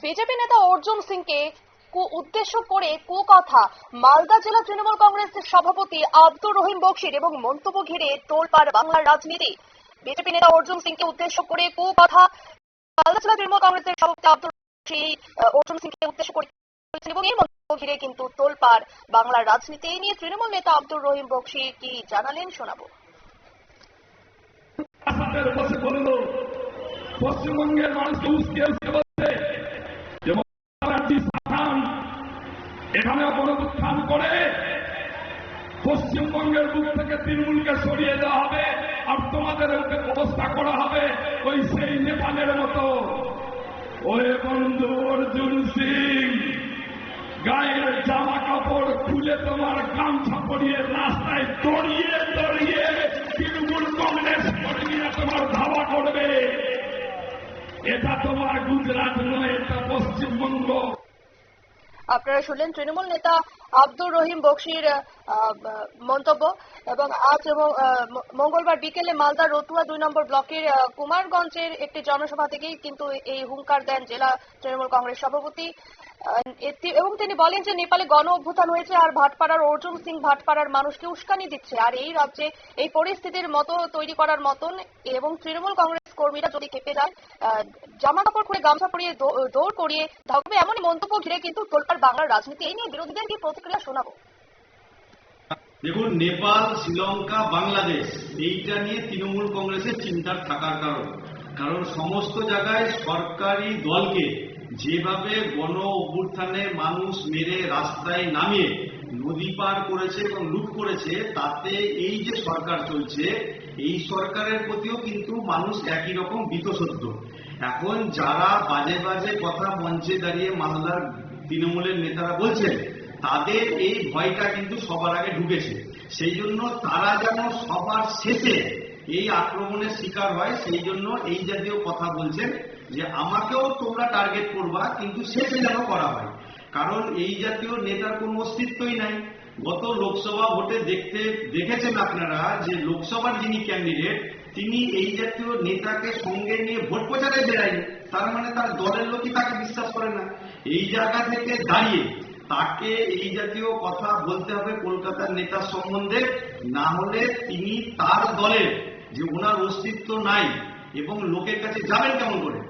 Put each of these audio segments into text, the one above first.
BJP নেতা অর্জুন সিংকে কু উদ্দেশ্য করে কু কথা মালদা জেলা তৃণমূল কংগ্রেসের সভাপতি আব্দুর রহিম বক্সির এবং মন্তব্য ঘিরে তোলপাড় বাংলার রাজনীতি। বিজেপি নেতা অর্জুন সিংকে উদ্দেশ্য করে কু কথা মালদা জেলা তৃণমূল কংগ্রেসের সভাপতি আব্দুর অর্জুন সিংকে উদ্দেশ্য করে এবং মন্তব্য ঘিরে কিন্তু বাংলার রাজনীতি। এই নিয়ে তৃণমূল নেতা আব্দুর রহিম বক্সি কি জানালেন শোনাবো। পশ্চিমবঙ্গের মানুষকে এখানে গণউত্থান করে পশ্চিমবঙ্গের বুক থেকে তৃণমূলকে সরিয়ে দেওয়া হবে আর তোমাদের ব্যবস্থা করা হবে ওই সেই নেপালের মতো। ওই বন্ধু অর্জুন সিং, গায়ের জামা কাপড় খুলে তোমার গামছা পরিয়ে রাস্তায় দড়িয়ে দড়িয়ে তৃণমূল কংগ্রেস কর্মীরা তোমার ধাওয়া করবে। এটা তোমার গুজরাট নয়, এটা পশ্চিমবঙ্গ। আপনারা শুনলেন তৃণমূল নেতা আব্দুর রহিম বক্সির মন্তব্য এবং আজ এবং মঙ্গলবার বিকেলে মালদা রতুয়া দুই নম্বর ব্লকের কুমারগঞ্জের একটি জনসভা থেকেই কিন্তু এই হুঙ্কার দেন জেলা তৃণমূল কংগ্রেস সভাপতি। এবং তিনি বলেন যে নেপালে গণ অভ্যুত্থান হয়েছে আর ভাটপাড়ার অর্জুন সিং ভাটপাড়ার মানুষকে উস্কানি দিচ্ছে। আর এই রাজ্যে এই পরিস্থিতির মতো তৈরি করার মতন এবং তৃণমূল কংগ্রেস কর্মীরা যদি খেপে যায় জামা কাপড় খুলে গামছা পরিয়ে দৌড় করিয়ে থাকবে এমনই মন্তব্য ঘিরে কিন্তু তোলপাড় বাংলার রাজনীতি। এই নিয়ে বিরোধীদের কি প্রতিক্রিয়া শোনাবো? দেখুন, নেপাল, শ্রীলঙ্কা, বাংলাদেশ, এইটা নিয়ে তৃণমূল কংগ্রেসের চিন্তার থাকার কারণ। কারণ সমস্ত জায়গায় সরকারি দলকে যেভাবে গণ অভ্যুত্থানে মানুষ মেরে রাস্তায় নামিয়ে নদী পার করেছে এবং লুট করেছে, তাতে এই যে সরকার চলছে, এই সরকারের প্রতিও কিন্তু মানুষ একই রকম বিতসদ্য এখন যারা বাজে বাজে কথা মঞ্চে দাঁড়িয়ে মালদার তৃণমূলের নেতারা বলছেন, তাদের এই ভয়টা কিন্তু সবার আগে ঢুকেছে। সেই জন্য তারা যেন সবার শেষে এই আক্রমণের শিকার হয়, সেই জন্য এই জাতীয় কথা বলছেন যে আমাকেও তোমরা টার্গেট করবা, কিন্তু শেষে যেন করা হয়। কারণ এই জাতীয় নেতার কোনো অস্তিত্বই নাই। গত লোকসভা ভোটে দেখতে, দেখেছেন আপনারা যে লোকসভার যিনি ক্যান্ডিডেট তিনি এই জাতীয় নেতাকে সঙ্গে নিয়ে ভোট প্রচারে বেড়ায়নি। তার মানে তার দলের লোকই তাকে বিশ্বাস করে না। এই জায়গা থেকে দাঁড়িয়ে তাকে এই জাতীয় কথা বলতে হবে কলকাতার নেতা সম্বন্ধে, না হলে তিনি তার দলের যে ওনার অস্তিত্ব নাই, এবং লোকের কাছে যাবেন কেমন করে?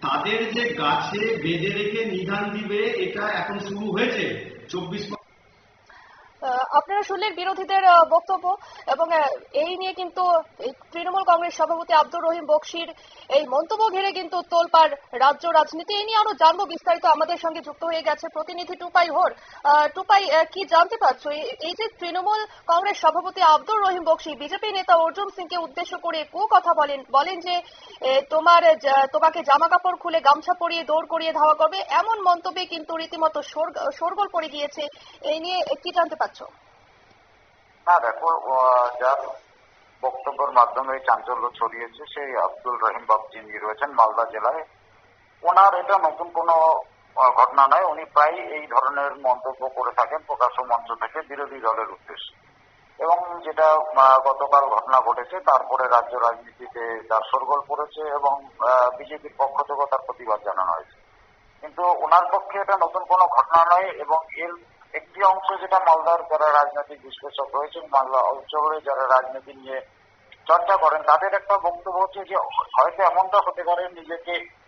তাদের যে গাছে বেঁধে রেখে নিধান দিবে এটা এখন শুরু হয়েছে। চব্বিশ আপনারা শুনলেন বিরোধীদের বক্তব্য এবং এই নিয়ে কিন্তু তৃণমূল কংগ্রেস সভাপতি আব্দুর রহিম বক্সির এই মন্তব্য ঘিরে কিন্তু তোলপাড় রাজ্য রাজনীতি। এই নিয়ে আরও জানব, বিস্তারিত আমাদের সঙ্গে যুক্ত হয়ে গেছে প্রতিনিধি টুপাই হোর। টুপাই কি জানতে পারছ? এই- যে তৃণমূল কংগ্রেস সভাপতি আব্দুর রহিম বক্সি, বিজেপি নেতা অর্জুন সিংকে উদ্দেশ্য করে কু কথা বলেন বলেন যে তোমার তোমাকে জামা কাপড় খুলে গামছা পরিয়ে দৌড় করিয়ে ধাওয়া করবে, এমন মন্তব্যে কিন্তু রীতিমতো শোরগোল পড়ে গিয়েছে। এই নিয়ে কি জানতে পারছ? না, দেখো যার বক্তব্যের মাধ্যমে চাঞ্চল্য ছড়িয়েছে, সেই আব্দুল রহিম বাবু যিনি রয়েছেন মালদা জেলায়। ওনার এটা নতুন কোনো ঘটনা নয়, উনি প্রায় এই ধরনের মন্তব্য করে থাকেন প্রকাশ্য মঞ্চ থেকে বিরোধী দলের উদ্দেশ্যে। এবং যেটা গতকাল ঘটনা ঘটেছে, তারপরে রাজ্য রাজনীতিতে তার সরগোল পড়েছে এবং বিজেপির পক্ষ থেকেও তার প্রতিবাদ জানানো হয়েছে। কিন্তু ওনার পক্ষে এটা নতুন কোনো ঘটনা নয়, এবং এর একটি অংশ যেটা মালদার যারা রাজনৈতিক বিশ্লেষক রয়েছেন, মালদা অঞ্চলে যারা রাজনীতি নিয়ে চর্চা করেন, তাদের একটা বক্তব্য হচ্ছে যে, হয়তো এমনটা হতে পারে নিজেকে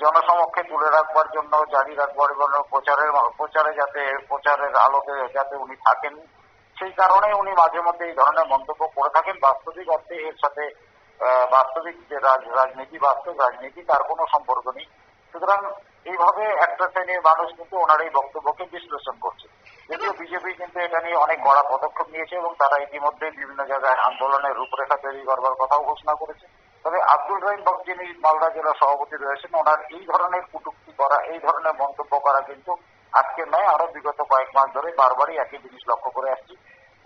জনসমক্ষে তুলে রাখবার জন্য, জারি রাখবার এবং প্রচারের প্রচারে যাতে, প্রচারের আলোতে যাতে উনি থাকেন, সেই কারণে উনি মাঝে মধ্যে এই ধরনের মন্তব্য করে থাকেন। বাস্তবিক অর্থে এর সাথে বাস্তবিক যে রাজ- রাজনীতি, বাস্তব রাজনীতি, তার কোনো সম্পর্ক নেই। সুতরাং এইভাবে একটা শ্রেণির মানুষ কিন্তু ওনার এই বক্তব্যকে বিশ্লেষণ করছে। বিজেপি কিন্তু এটা নিয়ে অনেক কড়া পদক্ষেপ নিয়েছে এবং তারা ইতিমধ্যে বিভিন্ন জায়গায় আন্দোলনের রূপরেখা তৈরি করবার কথাও ঘোষণা করেছে। তবে আব্দুল রহিম বক যিনি মালদা জেলা সভাপতি রয়েছেন, ওনার এই ধরনের কুটুক্তি করা, এই ধরনের মন্তব্য করা কিন্তু আজকে নয় আরও বিগত কয়েক মাস ধরে বারবারই একই জিনিস লক্ষ্য করে আসছি।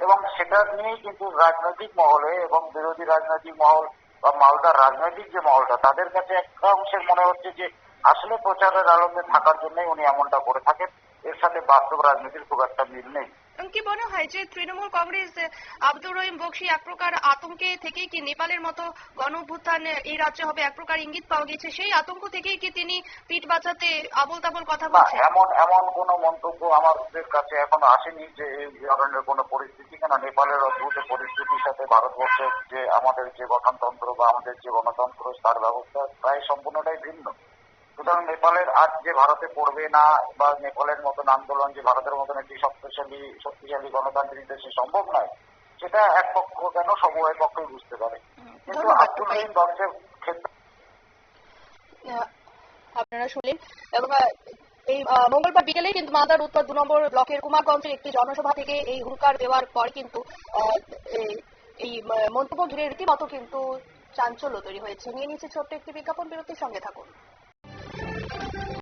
এবং সেটা নিয়েই কিন্তু রাজনৈতিক মহলে এবং বিরোধী রাজনৈতিক মহল বা মালদার রাজনৈতিক যে মহলটা, তাদের কাছে একটা অংশের মনে হচ্ছে যে আসলে প্রচারের আলোতে থাকার জন্যই উনি এমনটা করে থাকেন। এর সাথে বাস্তব রাজনীতির খুব একটা মিল নেই। কি মনে হয় যে তৃণমূল কংগ্রেস আব্দুর রহিম বক্সি এক প্রকার আতঙ্কে থেকেই কি নেপালের মতো গণ এই রাজ্যে হবে এক প্রকার ইঙ্গিত পাওয়া গেছে সেই আতঙ্ক থেকেই কি তিনি পিঠ বাঁচাতে আবল তাবল কথা বলছেন? এমন এমন কোনো মন্তব্য আমাদের কাছে এখনও আসেনি যে এই ধরনের কোনো পরিস্থিতি। কেন নেপালের অদ্ভুত পরিস্থিতির সাথে ভারতবর্ষের যে আমাদের যে গঠনতন্ত্র বা আমাদের যে গণতন্ত্র তার ব্যবস্থা প্রায় সম্পূর্ণটাই ভিন্ন। সুতরাং নেপালের আজ যে ভারতে পড়বে না বা নেপালের মতন আন্দোলন যে ভারতের মতন একটি শক্তিশালী শক্তিশালী গণতান্ত্রিক দেশে সম্ভব নয় সেটা এক পক্ষ কেন সময় পক্ষই বুঝতে পারে? কিন্তু আব্দুল রহিম বংশের ক্ষেত্রে আপনারা শুনলেন। এবং এই মঙ্গলবার বিকেলে কিন্তু মালদার উত্তর দু নম্বর ব্লকের কুমারগঞ্জের একটি জনসভা থেকে এই হুঙ্কার দেওয়ার পর কিন্তু এই মন্তব্য ঘিরে রীতিমতো কিন্তু চাঞ্চল্য তৈরি হয়েছে। নিয়ে নিচ্ছে ছোট্ট একটি বিজ্ঞাপন বিরতির সঙ্গে থাকুন।